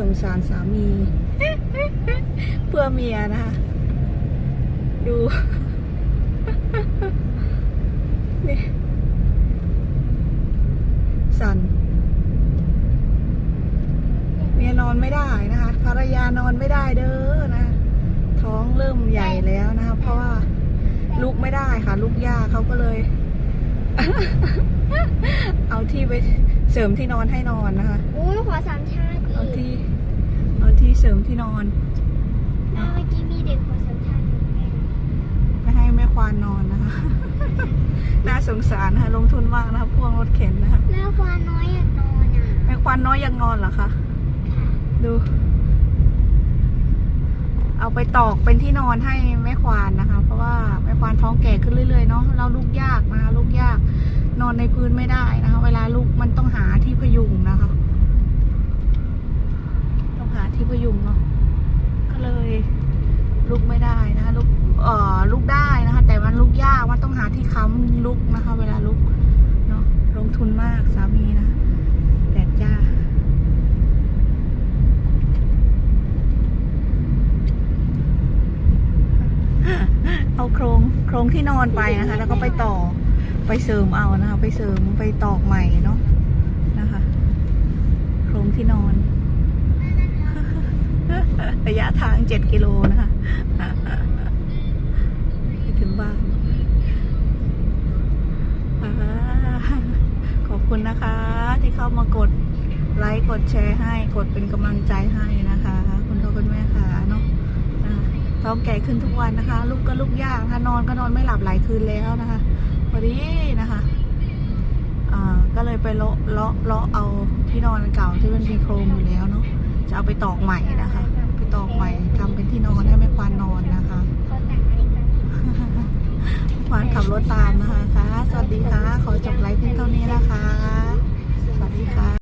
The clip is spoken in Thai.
สงสารสามี เพื่อเมียนะคะ ดูนี่สันเมียนอนไม่ได้นะคะ ภรรยานอนไม่ได้เด้อนะ ท้องเริ่มใหญ่แล้วนะคะ เพราะว่าลุกไม่ได้ค่ะ ลุกยากเขาก็เลย เอาที่ไปเสริมที่นอนให้นอนนะคะโอ้ยขอสามชาติ เอาที่เอาที่เสริมที่นอนแม่เมื่อกี้มีเด็กขอสามชาติแม่ไม่ให้แม่ควานนอนนะคะ น่าสงสารนะคะลงทุนมากนะคะพ่วงรถเข็นนะคะแม่ควานน้อยอยากนอนอะแม่ควานน้อยยังนอนเหรอคะดู เอาไปตอกเป็นที่นอนให้แม่ควานนะคะ เพราะว่าแม่ควานท้องแก่ขึ้นเรื่อยๆเนาะแล้วลูกยากนะคะลูกยากนอนในพื้นไม่ได้นะคะ เวลาลูกมันต้องหาที่พยุงนะคะต้องหา ที่พยุงเนาะก็เลยลุกไม่ได้นะคะลุกเอ่อลุกได้นะคะ แต่มันลุกยากมันต้องหาที่ค้ำลุกนะคะ เวลาลุกเนาะลงทุนมากสามีนะแดดจ้าเอาโครงโครงที่นอนไปนะคะ แล้วก็ไปต่อไปเสริมเอานะคะ ไปเสริมไปตอกใหม่เนาะนะคะ โครงที่นอน ระยะทางเจ็ดกิโลนะคะไปถึงบ้านขอบคุณนะคะ ที่เข้ามากดไลค์กดแชร์ให้ กดเป็นกำลังใจให้นะคะ คุณพ่อคุณแม่ค่ะเนาะท้องแก่ขึ้นทุกวันนะคะลูกก็ลูกยากนะคะนอนก็นอนไม่หลับหลายคืนแล้วนะคะพอดีนะคะก็เลยไปเลาะเลาะเลาะเอาที่นอนเก่าที่มันมีโครงอยู่แล้วเนาะจะเอาไปตอกใหม่นะคะ ตอกใหม่ทำเป็นที่นอนให้แม่ควานนอนนะคะควานขับรถตามนะคะค่ะสวัสดีค่ะ ขอจบไลฟ์เพียงเท่านี้นะคะ สวัสดีค่ะ